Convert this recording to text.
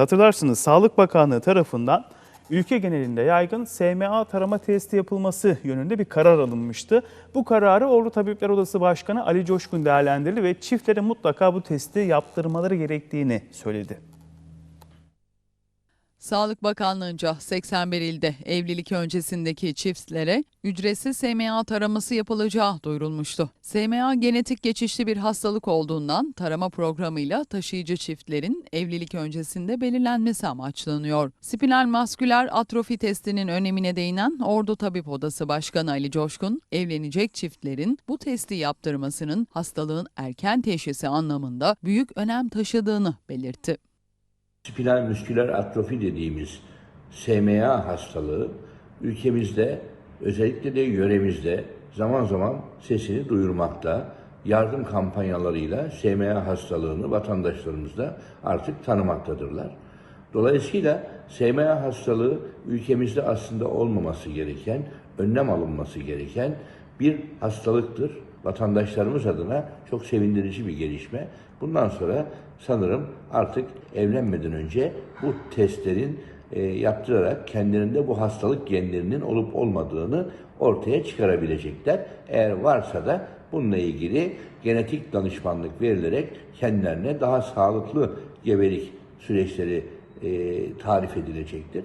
Hatırlarsınız Sağlık Bakanlığı tarafından ülke genelinde yaygın SMA tarama testi yapılması yönünde bir karar alınmıştı. Bu kararı Ordu Tabipler Odası Başkanı Ali Coşkun değerlendirdi ve çiftlere mutlaka bu testi yaptırmaları gerektiğini söyledi. Sağlık Bakanlığı'nca 81 ilde evlilik öncesindeki çiftlere ücretsiz SMA taraması yapılacağı duyurulmuştu. SMA genetik geçişli bir hastalık olduğundan tarama programıyla taşıyıcı çiftlerin evlilik öncesinde belirlenmesi amaçlanıyor. Spinal masküler atrofi testinin önemine değinen Ordu Tabip Odası Başkanı Ali Coşkun, evlenecek çiftlerin bu testi yaptırmasının hastalığın erken teşhisi anlamında büyük önem taşıdığını belirtti. Spinal müsküler atrofi dediğimiz SMA hastalığı ülkemizde özellikle de yöremizde zaman zaman sesini duyurmakta. Yardım kampanyalarıyla SMA hastalığını vatandaşlarımız da artık tanımaktadırlar. Dolayısıyla SMA hastalığı ülkemizde aslında olmaması gereken, önlem alınması gereken bir hastalıktır. Vatandaşlarımız adına çok sevindirici bir gelişme. Bundan sonra sanırım artık evlenmeden önce bu testlerin e, yaptırarak kendilerinde bu hastalık genlerinin olup olmadığını ortaya çıkarabilecekler. Eğer varsa da bununla ilgili genetik danışmanlık verilerek kendilerine daha sağlıklı gebelik süreçleri e, tarif edilecektir.